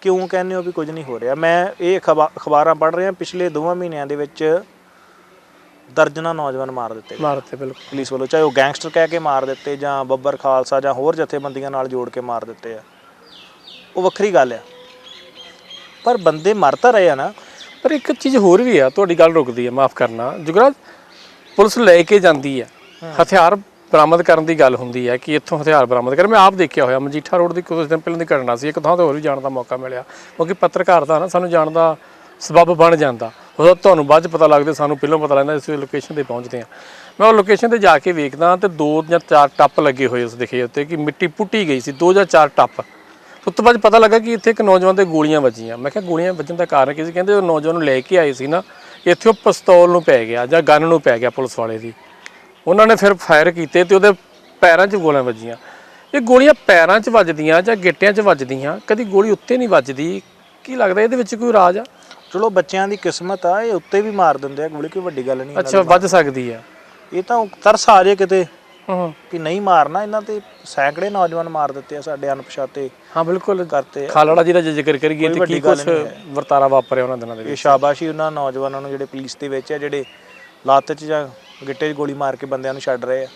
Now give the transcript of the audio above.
ਕਿਉਂ ਕਹਿੰਦੇ ਹੋ ਵੀ ਕੁਝ ਨਹੀਂ ਹੋ ਰਿਹਾ? ਮੈਂ ਇਹ ਖਬਾ- ਅਖਬਾਰਾਂ ਪੜ੍ਹ ਰਿਹਾ ਪਿਛਲੇ ਦੋਵਾਂ ਮਹੀਨਿਆਂ ਦੇ ਵਿੱਚ ਦਰਜਨਾਂ ਨੌਜਵਾਨ ਮਾਰ ਦਿੱਤੇ ਮਾਰਤੇ ਬਿਲਕੁਲ। ਪੁਲਿਸ ਵੱਲੋਂ ਚਾਹੇ ਉਹ ਗੈਂਗਸਟਰ ਕਹਿ ਕੇ ਮਾਰ ਦਿੱਤੇ ਜਾਂ ਬੱਬਰ ਖਾਲਸਾ ਜਾਂ ਹੋਰ ਜਥੇਬੰਦੀਆਂ ਨਾਲ ਜੋੜ ਕੇ ਮਾਰ ਦਿੱਤੇ ਆ। ਉਹ ਵੱਖਰੀ ਗੱਲ ਆ। ਪਰ ਬੰਦੇ ਮਰ ਤਾਂ ਰਹੇ ਆ ਨਾ। ਪਰ ਇੱਕ ਚੀਜ਼ ਹੋਰ ਵੀ ਆ ਤੁਹਾਡੀ ਗੱਲ ਰੁਕਦੀ ਹੈ ਮਾਫ ਕਰਨਾ। ਜੁਗਰਾਜ ਪੁਲਿਸ ਲੈ ਕੇ ਜਾਂਦੀ ਹੈ। ਹਥਿਆਰ ਬਰਾਮਦ ਕਰਨ ਦੀ ਗੱਲ ਹੁੰਦੀ ਹੈ ਕਿ ਇੱਥੋਂ ਹਥਿਆਰ ਬਰਾਮਦ ਕਰ ਮੈਂ ਆਪ ਦੇਖਿਆ ਹੋਇਆ, ਮਜੀਠਾ ਰੋਡ ਦੀ ਕੁਝ ਦਿਨ ਪਹਿਲਾਂ ਦੀ ਘਟਨਾ ਸੀ, ਇੱਕ ਥਾਂ ਤੇ ਹੋਰ ਵੀ ਜਾਣ ਦਾ ਮੌਕਾ ਮਿਲਿਆ। ਕਿਉਂਕਿ ਪੱਤਰਕਾਰ ਦਾ ਨਾ, ਸਾਨੂੰ ਜਾਣ ਦਾ ਸਬਬ ਬਣ ਜਾਂਦਾ। ਉਹ ਤੁਹਾਨੂੰ ਬਾਅਦ ਚ ਪਤਾ ਲੱਗਦਾ, ਸਾਨੂੰ ਪਹਿਲਾਂ ਪਤਾ ਲੱਗਦਾ, ਅਸੀਂ ਲੋਕੇਸ਼ਨ ਤੇ ਪਹੁੰਚਦੇ ਹਾਂ। ਮੈਂ ਉਹ ਲੋਕੇਸ਼ਨ ਤੇ ਜਾ ਕੇ ਵੇਖਦਾ ਤੇ ਦੋ ਜਾਂ ਚਾਰ ਟੱਪ ਲੱਗੇ ਹੋਏ ਉਸ ਦਿਖੇ ਉੱਤੇ ਕਿ ਮਿੱਟੀ ਪੁੱਟੀ ਗਈ ਸੀ, ਦੋ ਜਾਂ ਚਾਰ ਟੱਪ। ਉਸ ਤੋਂ ਬਾਅਦ ਪਤਾ ਲੱਗਾ ਕਿ ਇੱਥੇ ਇੱਕ ਨੌਜਵਾਨ ਦੇ ਗੋਲੀਆਂ ਵੱਜੀਆਂ। ਮੈਂ ਕਿਹਾ, ਗੋਲੀਆਂ ਵੱਜਣ ਦਾ ਕਾਰਨ ਕੀ ਸੀ? ਕਹਿੰਦੇ ਉਹ ਨੌਜਵਾਨ ਨੂੰ ਲੈ ਕੇ ਆਏ ਸੀ ਨਾ, ਇੱਥੇ ਉਹ ਪਿਸਤੌਲ ਨੂੰ ਪੈ ਗਿਆ ਜਾਂ ਗਨ ਨੂੰ ਪੈ ਗਿਆ ਪੁਲਿਸ ਵਾਲੇ ਦੀ। ਉਹਨਾਂ ਨੇ ਫਿਰ ਫਾਇਰ ਕੀਤੇ ਤੇ ਉਹਦੇ ਪੈਰਾਂ 'ਚ ਗੋਲੀਆਂ ਵੱਜੀਆਂ। ਇਹ ਗੋਲੀਆਂ ਪੈਰਾਂ 'ਚ ਵੱਜਦੀਆਂ ਜਾਂ ਗਿੱਟਿਆਂ 'ਚ ਵੱਜਦੀਆਂ ਕਦੀ ਗੋਲੀ ਉੱਤੇ ਨਹੀਂ ਵੱਜਦੀ। ਕੀ ਲੱਗਦਾ ਇਹਦੇ ਵਿੱਚ ਕੋਈ ਰਾਜ ਆ? ਚਲੋ ਬੱਚਿਆਂ ਦੀ ਕਿਸਮਤ ਆ ਇਹ ਉੱਤੇ ਵੀ ਮਾਰ ਦਿੰਦੇ ਆ ਗੋਲੀ ਕੋਈ ਵੱਡੀ ਗੱਲ ਨਹੀਂ ਅੱਛਾ ਵੱਜ ਸਕਦੀ ਆ। ਇਹ ਤਾਂ ਤਰਸ ਆ ਜੇ ਕਿਤੇ ਹਾਂ ਕਿ ਨਹੀਂ ਮਾਰਨਾ ਇਹਨਾਂ ਤੇ ਸੈਂਕੜੇ ਨੌਜਵਾਨ ਮਾਰ ਦਿੱਤੇ ਆ ਸਾਡੇ ਅਣਪਛਾਤੇ ਹਾਂ ਬਿਲਕੁਲ। ਕਰਤੇ। ਖਾਲੜਾ ਜੀ ਦਾ ਜ਼ਿਕਰ ਕਰੀਏ ਤੇ ਕੀ ਕੁਝ। ਵਰਤਾਰਾ ਵਾਪਰਿਆ ਉਹਨਾਂ ਦਿਨਾਂ ਦੇ ਇਹ ਵਿੱਚ। ਸ਼ਾਬਾਸ਼ੀ ਉਹਨਾਂ ਨੌਜਵਾਨਾਂ ਨੂੰ ਜਿਹੜੇ ਪੁਲਿਸ ਦੇ ਵਿੱਚ ਆ ਜਿਹੜੇ ਲੱਤ 'ਚ ਜਾਂ ਗਿੱਟੇ 'ਚ ਗੋਲੀ ਮਾਰ ਕੇ ਬੰਦਿਆਂ ਨੂੰ ਛੱਡ ਰਹੇ ਆ।